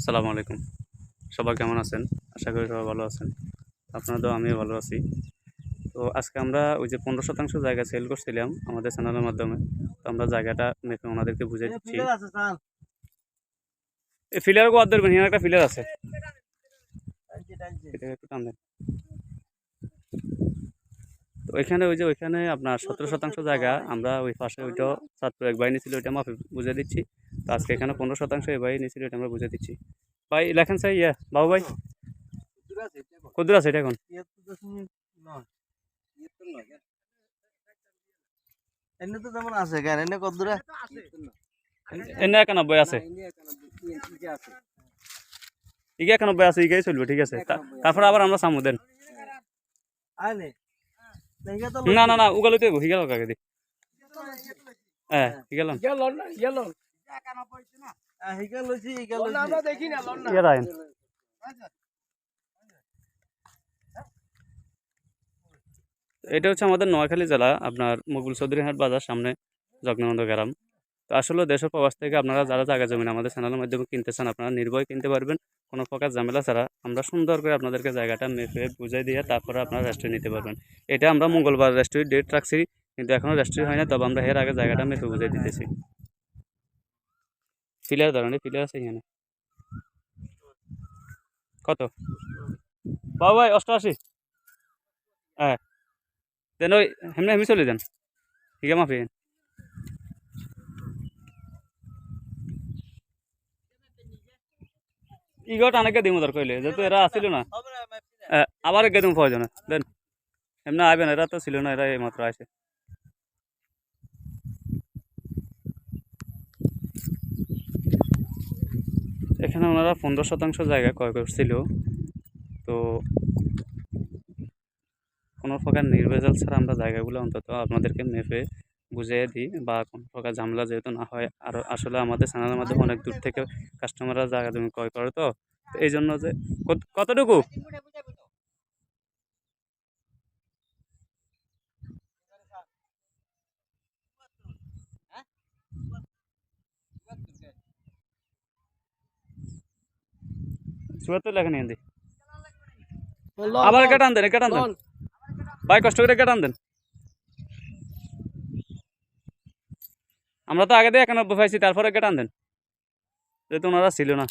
আসসালামু আলাইকুম। সবাই কেমন আছেন? আশা করি সবাই ভালো আছেন। আপনারা তো আমিও ভালো আছি। তো আজকে আমরা ওই যে পনেরো শতাংশ জায়গা সেল করছিলাম আমাদের চ্যানেলের মাধ্যমে। তো আমরা জায়গাটা মেপে ওনাদেরকে বুঝে দিচ্ছি। এই ফিলার গো ধরবেন এখানে একটা ফিলার আছে। একটু টান দেন। তো ওইখানে ওই যে ওইখানে আপনার সতেরো শতাংশ জায়গা আমরা ওই পাশে ওইটা ছাত্র এক ভাই নিয়েছিল ওইটা মাপে বুঝে দিচ্ছি তো আজকে এখানে পনেরো শতাংশ এই নিয়েছিল ওইটা আমরা বুঝে দিচ্ছি ভাই লেখেন স্যার ইয়া বাবু ভাই কদূর আছে এটা এখন এনে তো তেমন আছে কেন এনে কত এনে একানব্বই আছে ইগে একানব্বই আছে ইগাই চলবে ঠিক আছে তারপরে আবার আমরা সামু দেন তো না না না উগালতে হিগাল কাকে দি হ্যাঁ লইছি লইছি। রায়ন এটা হচ্ছে আমাদের নোয়াখালী জেলা আপনার মুগুল চৌধুরীহাট বাজার সামনে জগনানন্দ গ্রাম। তো আসলে দেশের প্রবাস থেকে আপনারা যারা জায়গা জমিন আমাদের চ্যানেলের মাধ্যমে কিনতে চান, আপনারা নির্ভয় কিনতে পারবেন। কোনো প্রকার ঝামেলা ছাড়া আমরা সুন্দর করে আপনাদেরকে জায়গাটা মেপে বুঝাই দিয়ে তারপরে আপনারা রেস্টুরি নিতে পারবেন। এটা আমরা মঙ্গলবার রেস্টুরি ডেট রাখছি, কিন্তু এখনও রেস্টুরি হয় না তবে আমরা এর আগে জায়গাটা মেপে বুঝাই দিতেছি। ফিলার ধরনের ফিলার আছে এখানে? কত? বাবু ভাই, অষ্টআশি। হ্যাঁ। দেন ওই হেমনে হেমি চলে যান। ঠিক আছে মাফি। ইগট অনেকে দিমু দর কইলে যেহেতু এরা আসিল না। আবার একে দিমু প্রয়োজন দেন। এমনি আইবেন, এরা তো ছিল না, এরা এইমাত্র আসে এখানে ওনারা পনেরো শতাংশ জায়গা ক্রয় করছিল। তো কোনো প্রকার নির্ভেজাল ছাড়া আমরা জায়গাগুলো অন্তত আপনাদেরকে মেপে বুঝিয়ে দিই বা কোনো প্রকার ঝামেলা যেহেতু না হয়। আর আসলে আমাদের চ্যানেলের মাধ্যমে অনেক দূর থেকে কাস্টমাররা জায়গা জমি ক্রয় করে তো এই জন্য যে কত- কতটুকু? চুয়াত্তর আবার কেটান দেন কেটান দেন। ভাই কষ্ট করে কেটান দেন। আমরা তো আগে দিয়ে একানব্বই পাইছি, তারপরে কেটান দেন? যেহেতু ওনারা ছিল না।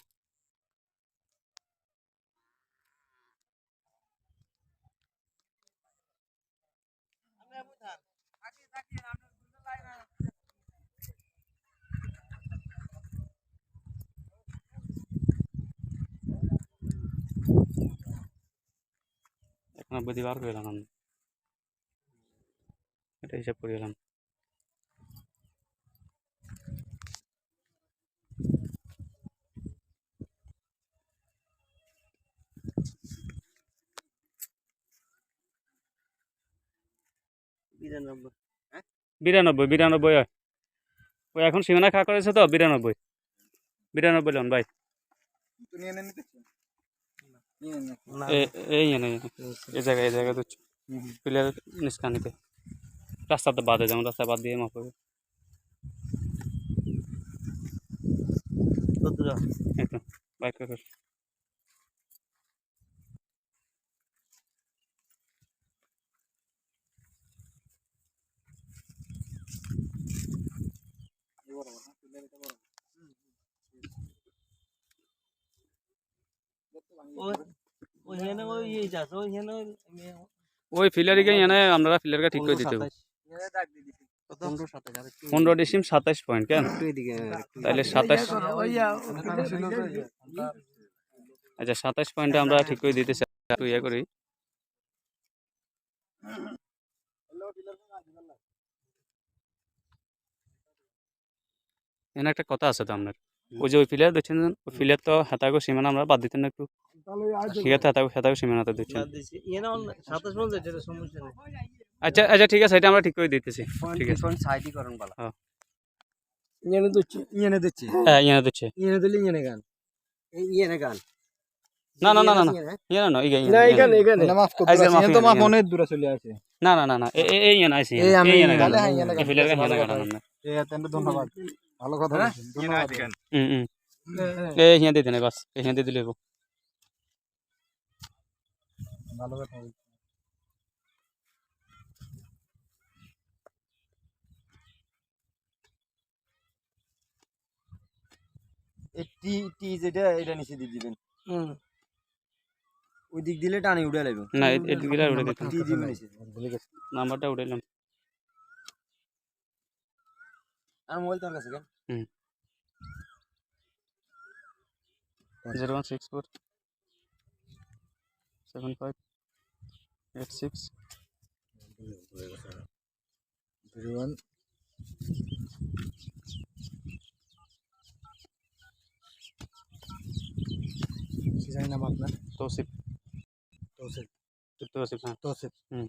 একানব্বই দিয়ে বার করে আমি। এটা হিসাব করে এলাম বিরানব্বই বিরানব্বই বিরানব্বই হয়। ওই এখন সীমানা খা করেছে তো বিরানব্বই। বিরানব্বই লন ভাই। এই এই জায়গায় এই জায়গায় দিচ্ছ পিলার নিষ্কানিতে রাস্তাতে বাদে যেমন রাস্তা বাদ দিয়ে মাপ হবে বাইক ওই এনে আমরা ঠিক করে দিতে ডিসিম সাতাইশ কেন? সাতাইশ আচ্ছা সাতাইশ পয়েন্টে আমরা ঠিক করে দিতে চাই। ইয়ে করি। এখানে একটা কথা আছে তো আপনার। ওই যে ওই প্লেয়ার দিচ্ছেন ওই প্লেয়ার তো হাতাগো সীমানা আমরা বাদ দিতেন না একটু। ঠিক আছে হাতাগো হাতাগো সীমানাতে দিচ্ছেন। ইয়ে না আচ্ছা আচ্ছা ঠিক আছে এটা আমরা ঠিক করে দিতেছি। ঠিক আছে। সাইডই করেন বালা। হ্যাঁ। ইয়েনে দিচ্ছি ইয়েনে দিচ্ছি। হ্যাঁ ইয়ে দিচ্ছে। ইয়েনে দিলে ইয়েনে গান। এই ইয়েনে গান। না না না না না। ইয়ে না না ইয়ে না এখানে এখানে। মাফ করতে আইসে পারছি মাফ তো মাফ ইয়ান। অনেক দূরে চলে আসে। না না না না এ এ- এই ইয়ে না এই ইয়ে না ইয়ে গান। না, হ্যাঁ, ইয়ে না এই প্লেয়ারকে ইয়ে না গান না। ঠিক আছে ধন্যবাদ। ভালো কথা বলছেন হুম হুম এই হিয়া দিয়ে দিন বাস। এই হিয়া দিয়ে দিলে ভালো কথা টি টি যেটা এটা নিচে দিয়ে দিবেন। ওই দিক দিলে টানে উঠে লাগবে না এদিকে আর উঠে দিবেন নাম্বারটা উঠাইলাম আর মোবাইল তোর কাছে কেন? Zero one six four seven five eight six. কি জানি নাম আপনার? তৌসিফ। তৌসিফ। তৌসিফ হ্যাঁ। তৌসিফ। হুম।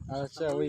আচ্ছা ওই